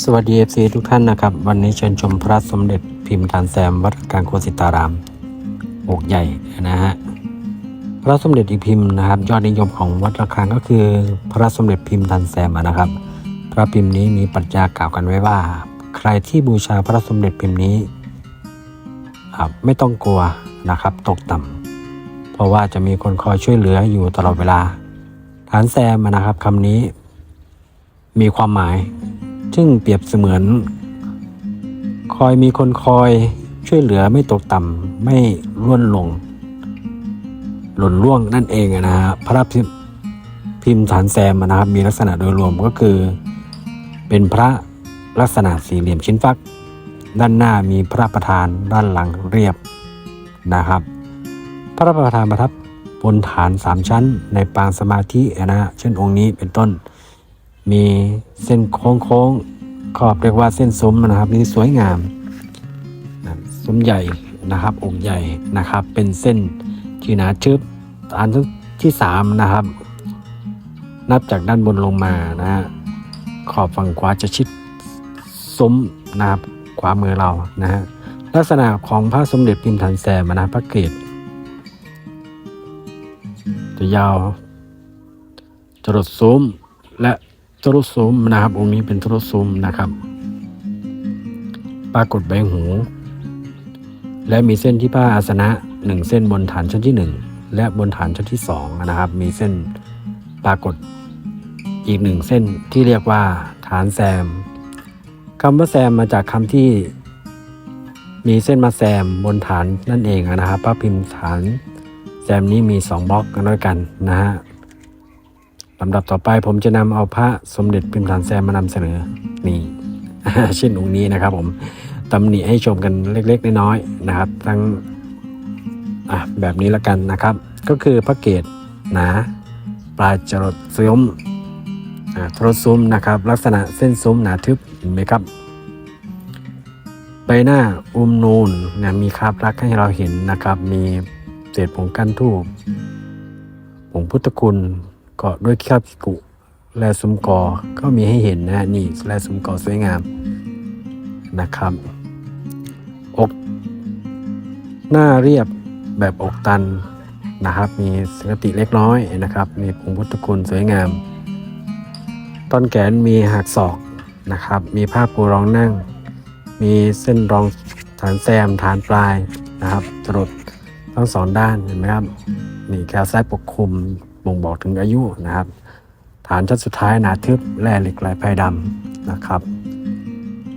สวัสดีเอฟซีทุกท่านนะครับ วันนี้เชิญชมพระสมเด็จพิมพ์ฐานแซมวัดกลางโคสิตารามอกใหญ่นะฮะพระสมเด็จอีกพิมพ์นะครับ ยอดนิยมของวัดระฆังก็คือ พระสมเด็จพิมพ์ฐานแซมนะครับ พระพิมพ์นี้มีปรัชญากล่าวกันไว้ว่า ใครที่บูชาพระสมเด็จพิมพ์นี้ไม่ต้องกลัวนะครับ ตกต่ำเพราะว่าจะมีคนคอยช่วยเหลืออยู่ตลอดเวลาฐานแซมนะครับคำนี้มีความหมาย ซึ่งเปรียบเสมือน คอยมีคนคอยช่วยเหลือไม่ตกต่ำไม่ล่วนลง หล่นล่วงนั่นเองอะนะฮะพระพิมพ์พิมพ์ฐานแซมนะครับ มีลักษณะโดยรวมก็คือ เป็นพระลักษณะสี่เหลี่ยมชิ้นฟัก ด้านหน้ามีพระประธานด้านหลังเรียบนะครับ พระประธานประทับบนฐานสามชั้นในปางสมาธินะฮะเช่นองค์นี้เป็นต้น มีเส้นโค้ง ขอบเรียกว่าเส้นซมนะครับนี่สวยงามนะซมใหญ่นะครับองค์ใหญ่นะครับ เป็นเส้นที่หนาชึบอันที่สามนะครับ นับจากด้านบนลงมานะฮะขอบฝั่งขวาจะชิดซุ้มนะครับขวามือเรานะฮะลักษณะของพระสมเด็จพิมพ์ฐานแซมนะพระเกศจะยาวจรดซุ้มและ ทรุซุ้มนะครับ องค์นี้เป็นทรุซุ้มนะครับ ปรากฏใบหู และมีเส้นที่ผ้าอาสนะหนึ่งเส้นบนฐานชั้นที่หนึ่งและบนฐานชั้นที่สองนะครับ มีเส้นปรากฏอีกหนึ่งเส้นที่เรียกว่า ฐานแซมคำว่าแซมมาจากคำที่มีเส้นมาแซมบนฐานนั่นเองนะครับพระพิมพ์ฐานแซมนี้มีสองบล็อกกันด้วยกันนะฮะ ลำดับต่อไปผมจะนำเอาพระสมเด็จพิมพ์ฐานแซมมานำเสนอนี่เช่นองค์นี้นะครับ ผมตำหนิให้ชมกันเล็กๆน้อยๆนะครับ ทั้งแบบนี้ละกันนะครับ ก็คือพระเกศหนาปลายจรดซุ้มทรซุ้มนะครับ ลักษณะเส้นซุ้มหนาทึบเห็นไหมครับ ใบหน้าอุ้มนูนนะมีคราบรักให้เราเห็นนะครับ มีเศษผงกั้นทูบผงพุทธคุณ เกาะด้วยคราบกิกุ และซุ้มกอก็มีให้เห็นนะนี่และซุ้มกอสวยงามนะครับ อกหน้าเรียบแบบอกตันนะครับ มีสังกติเล็กน้อยนะครับ มีผงพุทธคุณสวยงาม ต้นแขนมีหักศอกนะครับ มีผ้าปูรองนั่ง มีเส้นรองฐานแซมฐานปลายนะครับจรดทั้งสองด้านเห็นไหมครับ นี่แคลไซต์ปกคลุม บ่งบอกถึงอายุนะครับ ฐานชั้นสุดท้ายหนาทึบแร่เหล็กไหลไพดำนะครับ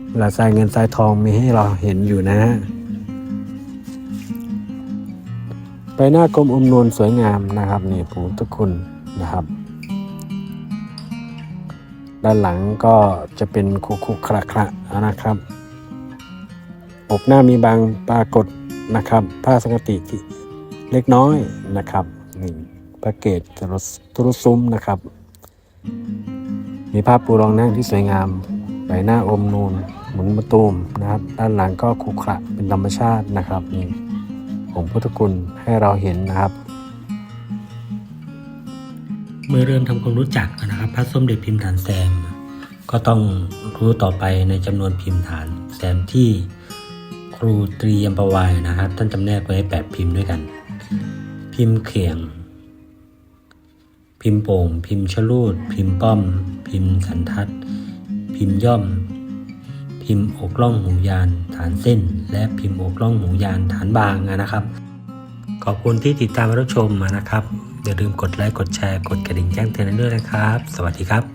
เวลาใส่เงินใส่ทองมีให้เราเห็นอยู่นะฮะใบหน้ากลมอมนวลสวยงามนะครับนี่ผูทุกคุณนะครับ ด้านหลังก็จะเป็นคุคุคระคระนะครับอกหน้ามีบางปรากฏนะครับ ผ้าสังกติเล็กน้อยนะครับนี่ พ็กเกจจรสตุรุซุ้มนะครับ มีภาพปูรองนั่งที่สวยงามใบหน้าอมนูนหมุนประตูมนะครับ ด้านหลังก็ขรุขระเป็นธรรมชาตินะครับนี่ผมพุทธคุณให้เราเห็นนะครับ เมื่อเริ่มทำความรู้จักนะครับ พระสมเด็จพิมพ์ฐานแซม ก็ต้องรู้ต่อไปในจำนวนพิมพ์ฐานแซมที่ครูตรียมประวายนะครับ ท่านจำแนกไว้แปดพิมพ์ด้วยกัน พิมพ์เขียง พิมพ์โป่ง พิมพ์ชลูด พิมพ์ป้อม พิมพ์สันทัด พิมพ์ย่อม พิมพ์อกล่องหูยาน ฐานเส้น และพิมพ์อกล่องหูยานฐานบางนะครับ ขอบคุณที่ติดตามรับชมนะครับ อย่าลืมกดไลค์กดแชร์กดกระดิ่งแจ้งเตือนด้วยนะครับ สวัสดีครับ